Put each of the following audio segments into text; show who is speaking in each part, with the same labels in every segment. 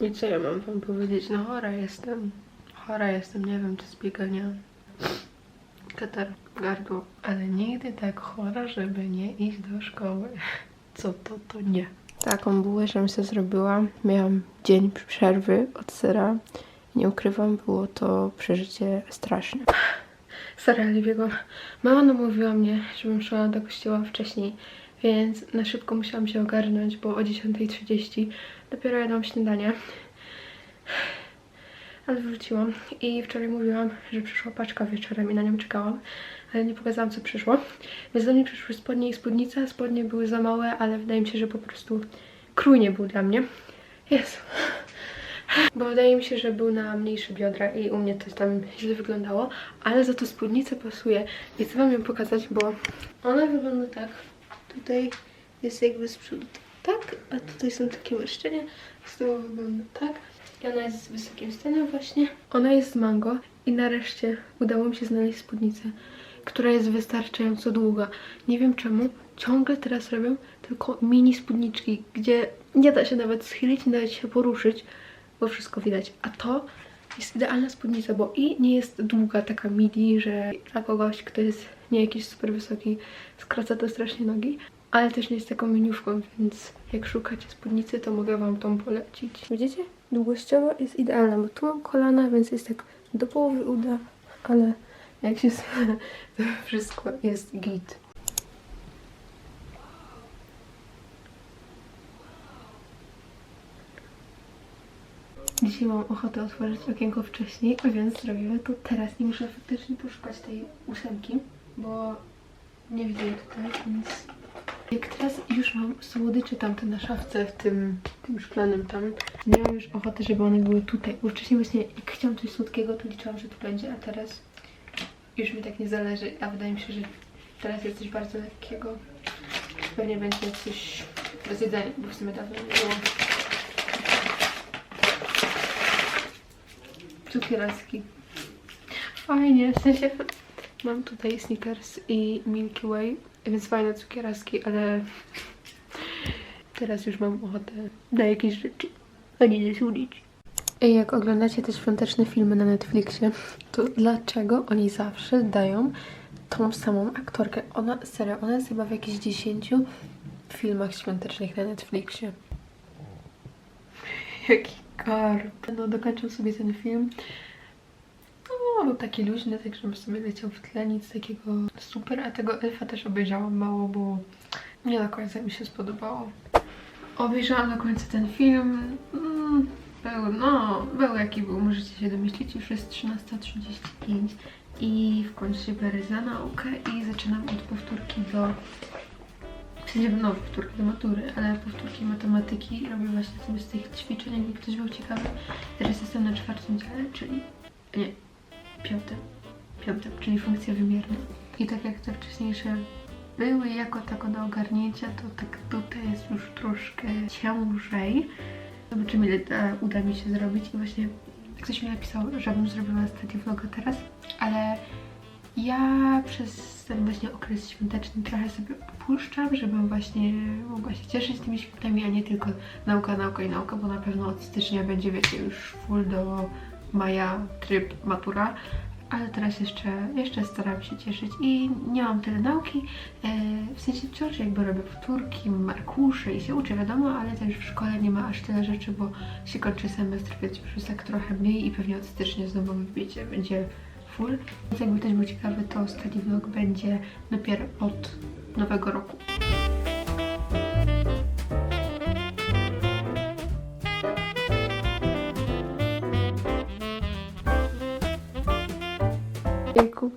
Speaker 1: I co ja mam wam powiedzieć? No chora jestem. Chora jestem, nie wiem, czy z biegania. Katar, gardło. Ale nigdy tak chora, żeby nie iść do szkoły. Co to, to nie. Taką bułę, żebym sobie zrobiła. Miałam dzień przerwy od sera. Nie ukrywam, było to przeżycie straszne. Stara Liwiego. Mama namówiła mnie, żebym szła do kościoła wcześniej, więc na szybko musiałam się ogarnąć, bo o 10.30 dopiero jadłam śniadanie. Ale wróciłam i wczoraj mówiłam, że przyszła paczka wieczorem i na nią czekałam, ale nie pokazałam co przyszło. Więc do mnie przyszły spodnie i spódnica. Spodnie były za małe, ale wydaje mi się, że po prostu krój nie był dla mnie. Jezu. Bo wydaje mi się, że był na mniejsze biodra i u mnie to tam źle wyglądało, ale za to spódnicę pasuje. I chcę wam ją pokazać, bo ona wygląda tak. Tutaj jest jakby z przodu tak, a tutaj są takie marszczenia. Z tyłu wygląda tak. I ona jest z wysokim stanem właśnie. Ona jest z mango i nareszcie udało mi się znaleźć spódnicę, która jest wystarczająco długa. Nie wiem czemu. Ciągle teraz robią tylko mini spódniczki, gdzie nie da się nawet schylić, nie da się poruszyć bo wszystko widać. A to jest idealna spódnica, bo i nie jest długa, taka midi, że dla kogoś, kto jest nie jakiś super wysoki, skraca to strasznie nogi, ale też nie jest taką miniuszką, więc jak szukacie spódnicy, to mogę wam tą polecić. Widzicie? Długościowo jest idealna, bo tu mam kolana, więc jest tak do połowy uda, ale jak się smyje, to wszystko jest git. Dzisiaj mam ochotę otworzyć okienko wcześniej, więc zrobimy to teraz. Nie muszę faktycznie poszukać tej ósemki, bo nie widzę tutaj, więc... Jak teraz już mam słodycze tamte na szafce w tym, tym szklanym tam, nie mam już ochoty, żeby one były tutaj, bo wcześniej właśnie jak chciałam coś słodkiego, to liczyłam, że tu będzie, a teraz już mi tak nie zależy, a wydaje mi się, że teraz jest coś bardzo lekkiego. Pewnie będzie coś do zjedzenia, bo w sumie dawno nie było. Cukieraski. Fajnie, w sensie mam tutaj Snickers i Milky Way, więc fajne cukieraski, ale teraz już mam ochotę na jakieś rzeczy, a nie słodzić. I jak oglądacie te świąteczne filmy na Netflixie, to dlaczego oni zawsze dają tą samą aktorkę? Ona, serio, ona jest chyba w jakichś 10 filmach świątecznych na Netflixie. Jaki karp. No, dokończył sobie ten film. No, był taki luźny, tak żeby sobie leciał w tle, nic takiego super, a tego elfa też obejrzałam mało, bo nie do końca mi się spodobało. Obejrzałam do końca ten film. Mm, był, no, był jaki był, możecie się domyślić, już jest 13.35 i w końcu się biorę za naukę i zaczynam od powtórki do w sensie, no, powtórki do matury, ale powtórki matematyki robię właśnie sobie z tych ćwiczeń, jakby ktoś był ciekawy. Teraz jestem na czwartym dziale, czyli, nie, piątym, piątym, czyli funkcje wymierne. I tak jak te wcześniejsze były jako tako do ogarnięcia, to tak tutaj jest już troszkę ciężej. Zobaczymy, ile da, uda mi się zrobić i właśnie ktoś mi napisał, żebym zrobiła study vloga teraz, ale ja przez ten właśnie okres świąteczny trochę sobie opuszczam, żebym właśnie mogła się cieszyć tymi świętami, a nie tylko nauka, nauka i nauka, bo na pewno od stycznia będzie, wiecie, już full do maja tryb matura, ale teraz jeszcze, jeszcze staram się cieszyć i nie mam tyle nauki, e, w sensie wciąż jakby robię powtórki, markusze i się uczę, wiadomo, ale też w szkole nie ma aż tyle rzeczy, bo się kończy semestr, więc już jest tak trochę mniej i pewnie od stycznia znowu, wiecie, będzie full. Więc jakby ktoś był ciekawy, to study vlog będzie dopiero od nowego roku.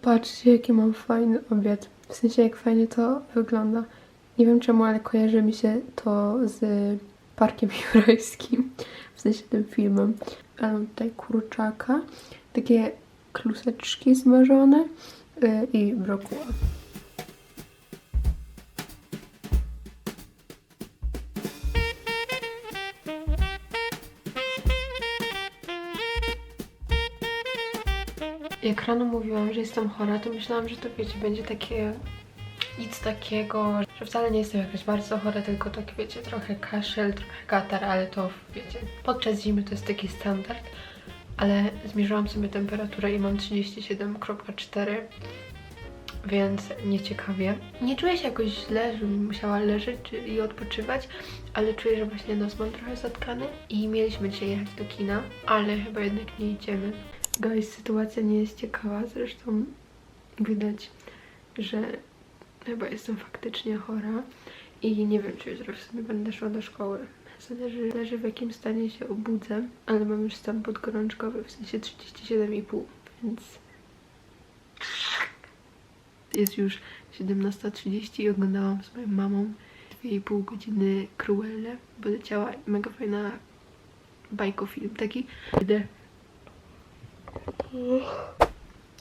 Speaker 1: Patrzcie jaki mam fajny obiad. W sensie jak fajnie to wygląda. Nie wiem czemu, ale kojarzy mi się to z Parkiem Jurajskim. W sensie tym filmem. Ale mam tutaj kurczaka, takie kluseczki zmarzone yy, i brokuła. Jak rano mówiłam, że jestem chora, to myślałam, że to wiecie, będzie takie nic takiego, że wcale nie jestem jakaś bardzo chora, tylko tak wiecie, trochę kaszel, trochę katar, ale to wiecie, podczas zimy to jest taki standard. Ale zmierzyłam sobie temperaturę i mam 37,4 więc nieciekawie. Nie czuję się jakoś źle, żebym musiała leżeć i odpoczywać, ale czuję, że właśnie nos mam trochę zatkany i mieliśmy dzisiaj jechać do kina, ale chyba jednak nie idziemy. Guys, sytuacja nie jest ciekawa, zresztą widać, że chyba jestem faktycznie chora i nie wiem, czy jutro w sumie będę szła do szkoły. Zależy, zależy w jakim stanie się obudzę, ale mam już stan podgorączkowy, w sensie 37,5, więc jest już 17.30 i oglądałam z moją mamą 2,5 godziny Cruelle, bo leciała mega fajna bajkofilm taki. Idę.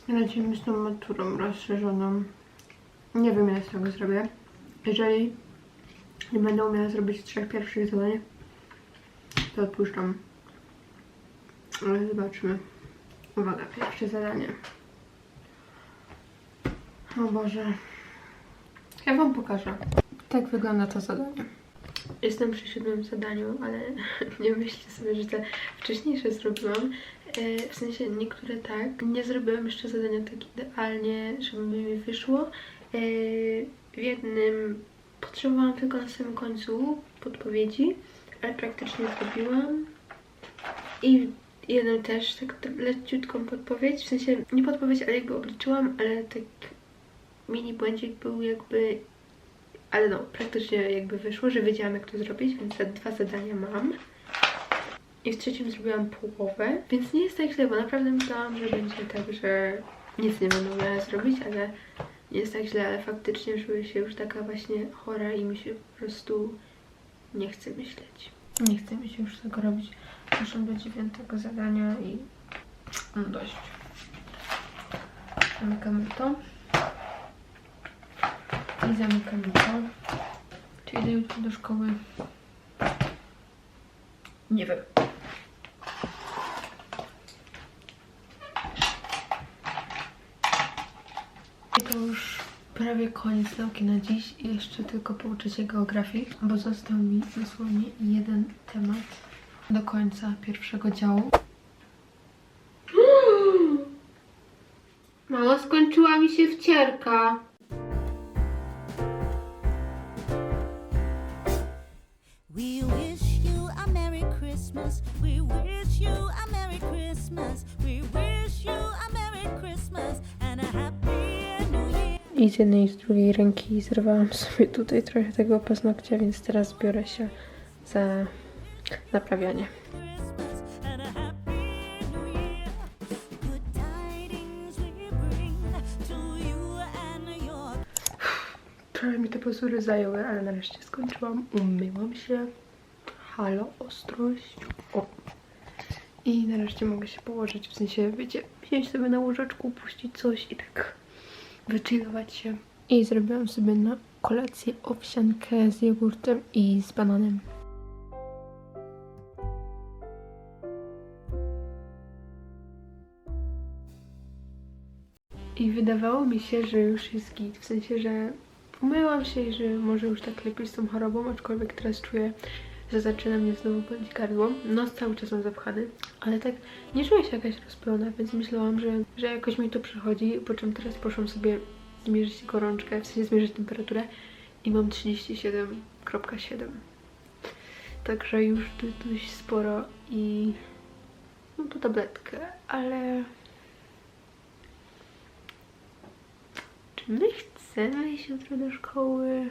Speaker 1: Lecimy z tą maturą rozszerzoną. Nie wiem ile z tego zrobię. Jeżeli nie będę umiała zrobić trzech pierwszych zadań, to odpuszczam. Ale zobaczymy. Uwaga, pierwsze zadanie. O Boże. Ja wam pokażę. Tak wygląda to zadanie. Jestem przy siódmym zadaniu, ale nie myślcie sobie, że te wcześniejsze zrobiłam. E, W sensie niektóre tak. Nie zrobiłam jeszcze zadania tak idealnie, żeby mi wyszło. E, W jednym potrzebowałam tylko na samym końcu podpowiedzi, ale praktycznie zrobiłam. I jednym też tak leciutką podpowiedź, w sensie nie podpowiedź, ale jakby obliczyłam, ale tak mini błędzik był jakby, ale no, praktycznie jakby wyszło, że wiedziałam jak to zrobić, więc te dwa zadania mam. I w trzecim zrobiłam połowę, więc nie jest tak źle, bo naprawdę myślałam, że będzie tak, że nic nie będę umiała zrobić, ale nie jest tak źle, ale faktycznie czuję się już taka właśnie chora i mi się po prostu nie chce myśleć. Nie chce mi się już tego robić. Muszę do dziewiątego zadania i mam dość. Zamykamy to. I zamykamy to. Czy idę jutro do szkoły? Nie wiem. To już prawie koniec nauki na dziś i jeszcze tylko pouczycie geografii, bo został mi dosłownie jeden temat do końca pierwszego działu. Mamo, skończyła mi się wcierka.
Speaker 2: We wish you a Merry Christmas. We wish you a Merry Christmas. We wish you a Merry Christmas and a Happy.
Speaker 1: I z jednej i z drugiej ręki zrywałam sobie tutaj trochę tego paznokcia, więc teraz biorę się za naprawianie. Trochę mi te pozury zajęły, ale nareszcie skończyłam. Umyłam się. Halo, ostrość. O. I nareszcie mogę się położyć, w sensie, wiecie, wziąć sobie na łożeczku, puścić coś i tak wychillować się. I zrobiłam sobie na kolację owsiankę z jogurtem i z bananem. I wydawało mi się, że już jest git, w sensie, że umyłam się i że może już tak lepiej z tą chorobą, aczkolwiek teraz czuję, że zaczyna mnie znowu boleć gardło. Nos cały czas mam zapchany, ale tak nie czuję się jakaś rozpełna, więc myślałam, że, że jakoś mi to przychodzi, po czym teraz poszłam sobie zmierzyć gorączkę, w sensie zmierzyć temperaturę i mam 37,7. Także już tu dość sporo i mam tu tabletkę, ale Czy my chcemy iść jutro do szkoły?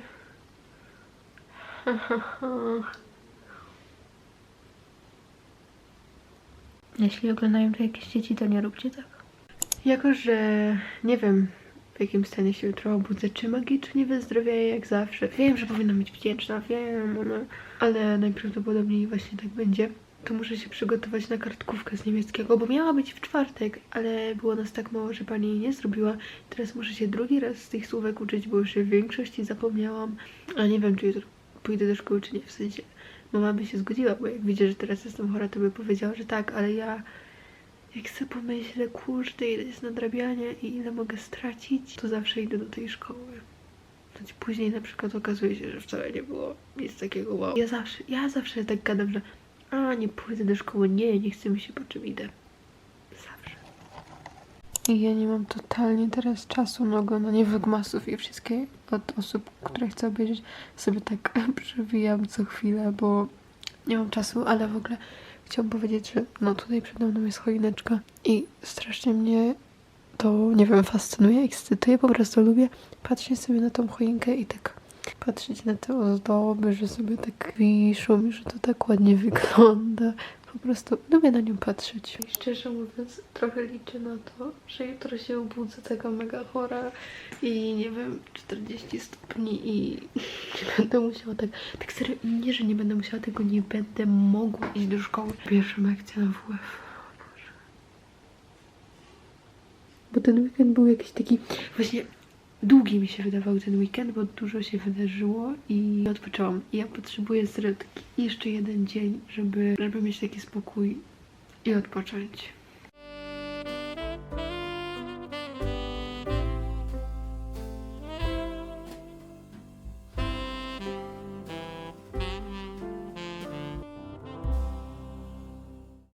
Speaker 1: Jeśli oglądają to jakieś dzieci, to nie róbcie tak. Jako, że nie wiem w jakim stanie się jutro obudzę, czy magicznie wyzdrowieję jak zawsze. Wiem, że powinnam być wdzięczna, wiem, no, ale najprawdopodobniej właśnie tak będzie. To muszę się przygotować na kartkówkę z niemieckiego, bo miała być w czwartek, ale było nas tak mało, że pani jej nie zrobiła. Teraz muszę się drugi raz z tych słówek uczyć, bo już w większości zapomniałam. A nie wiem, czy jutro pójdę do szkoły, czy nie. W sensie mama by się zgodziła, bo jak widzi, że teraz jestem chora, to by powiedziała, że tak, ale ja jak sobie pomyślę, kurde, ile jest nadrabiania i ile mogę stracić, to zawsze idę do tej szkoły. dostać. Później na przykład okazuje się, że wcale nie było nic takiego wow. Ja zawsze, ja zawsze tak gadam, że a nie pójdę do szkoły, nie, nie chcę mi się po czym idę. I ja nie mam totalnie teraz czasu na oglądanie wygmasów i wszystkie od osób, które chcę obejrzeć, sobie tak przewijam co chwilę, bo nie mam czasu, ale w ogóle chciałam powiedzieć, że no tutaj przede mną jest choineczka i strasznie mnie to, nie wiem, fascynuje, ekscytuje, po prostu lubię patrzeć sobie na tą choinkę i tak patrzeć na te ozdoby, że sobie tak wiszą i że to tak ładnie wygląda. Po prostu lubię na nią patrzeć. I szczerze mówiąc, trochę liczę na to, że jutro się obudzę taka mega chora i nie wiem, 40 stopni i nie będę musiała tak, tak serio, nie, że nie będę musiała tego, nie będę mogła iść do szkoły. Pierwsza lekcja na WF. Bo ten weekend był jakiś taki, właśnie długi mi się wydawał ten weekend, bo dużo się wydarzyło i odpoczęłam. Ja potrzebuję taki jeszcze jeden dzień, żeby, żeby mieć taki spokój i odpocząć.